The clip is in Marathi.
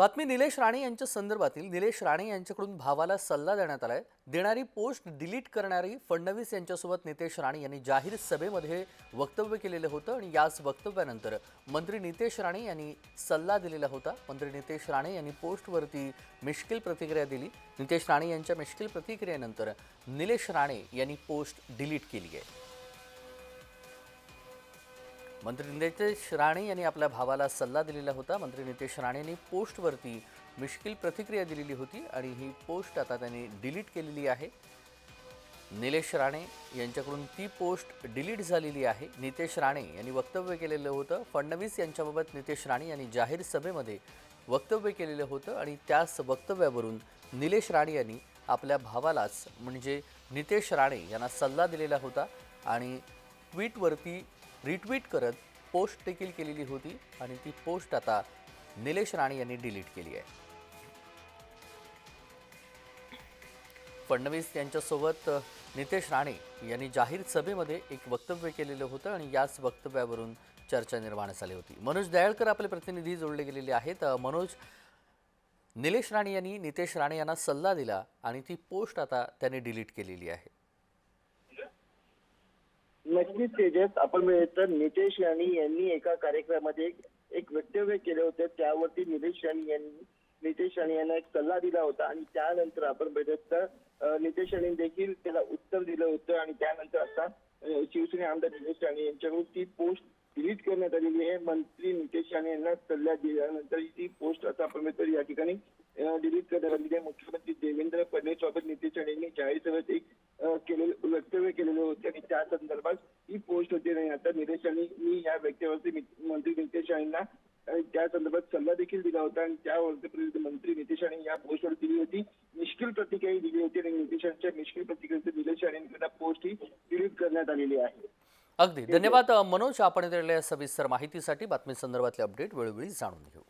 बातमी निलेश राणे यांच्या संदर्भातील निलेश राणे यांच्याकडून भावाला सल्ला देण्यात आलाय. देणारी पोस्ट डिलीट करणारी फडणवीस यांच्यासोबत नितेश राणे यांनी जाहीर सभेमध्ये वक्तव्य केलेलं होतं आणि याच वक्तव्यानंतर मंत्री नितेश राणे यांनी सल्ला दिलेला होता. मंत्री नितेश राणे यांनी पोस्टवरती मिश्किल प्रतिक्रिया दिली. नितेश राणे यांच्या मिश्किल प्रतिक्रियेनंतर निलेश राणे यांनी पोस्ट डिलीट केली आहे. मंत्री नितेश राणे यांनी आपल्या भावाला सल्ला दिलेला होता. मंत्री नितेश राणेंनी यांनी पोस्टवरती मिश्किल प्रतिक्रिया दिलेली होती आणि ही पोस्ट आता त्यांनी डिलीट केलेली आहे. निलेश राणे यांच्याकडून ती पोस्ट डिलीट झालेली आहे. नितेश राणे यांनी वक्तव्य केलेलं होतं. फडणवीस यांच्याबाबत नितेश राणे यांनी जाहीर सभेमध्ये वक्तव्य केलेलं होतं आणि त्याच वक्तव्यावरून निलेश राणे यांनी आपल्या भावालाच म्हणजे नितेश राणे यांना सल्ला दिलेला होता आणि ट्विटवरती रिट्विट करत पोस्ट देखील केलेली होती आणि ती पोस्ट आता निलेश राणे यांनी डिलीट केली आहे. फडणवीस यांच्यासोबत नितेश राणे यांनी जाहीर सभेमध्ये एक वक्तव्य केलेलं होतं आणि याच वक्तव्यावरून चर्चा निर्माण झाली होती. मनोज दयाळकर आपले प्रतिनिधी जोडले गेलेले आहेत. मनोज निलेश राणे यांनी नितेश राणे यांना सल्ला दिला आणि ती पोस्ट आता त्यांनी डिलीट केलेली आहे. नक्कीच तेजस आपण तर नितेश राणी यांनी एका कार्यक्रमामध्ये एक- वक्तव्य केले होते. त्यावरती नितेश राणी यांनी नितेश राणे यांना एक सल्ला दिला होता आणि त्यानंतर आपण बघितलं तर नितेश राणे देखील त्याला उत्तर दिलं होतं आणि त्यानंतर आता अं, शिवसेना आमदार नितेश राणे यांच्याकडून ती पोस्ट डिलीट करण्यात आलेली आहे. मंत्री नितेश राणे यांना सल्ला दिल्यानंतर ती पोस्ट आता आपण बघितलं या ठिकाणी डिलीट करण्यात आलेली आहे. मुख्यमंत्री देवेंद्र फडणवीस सोबत नितेश राणे यांनी जाहीर सभेत एक केलेले वक्तव्य केलेले होते आणि त्या संदर्भात ही पोस्ट होती नाही आता निलेश राणे मी या व्यक्तीवरती मंत्री नितेश यांना त्या संदर्भात सल्ला देखील दिला होता आणि त्यावरती मंत्री नितेश राणे या पोस्टवर दिली होती. निष्किल प्रतिक्रिया दिली होती आणि नितेशांच्या राणेच्या निष्किल प्रतिक्रियेचे निलेश यांनी पोस्ट ही डिलीट करण्यात आलेली आहे. अगदी. धन्यवाद मनोज. आपण दिलेल्या सविस्तर माहितीसाठी. बातमी संदर्भातले अपडेट वेळोवेळी जाणून घेऊ.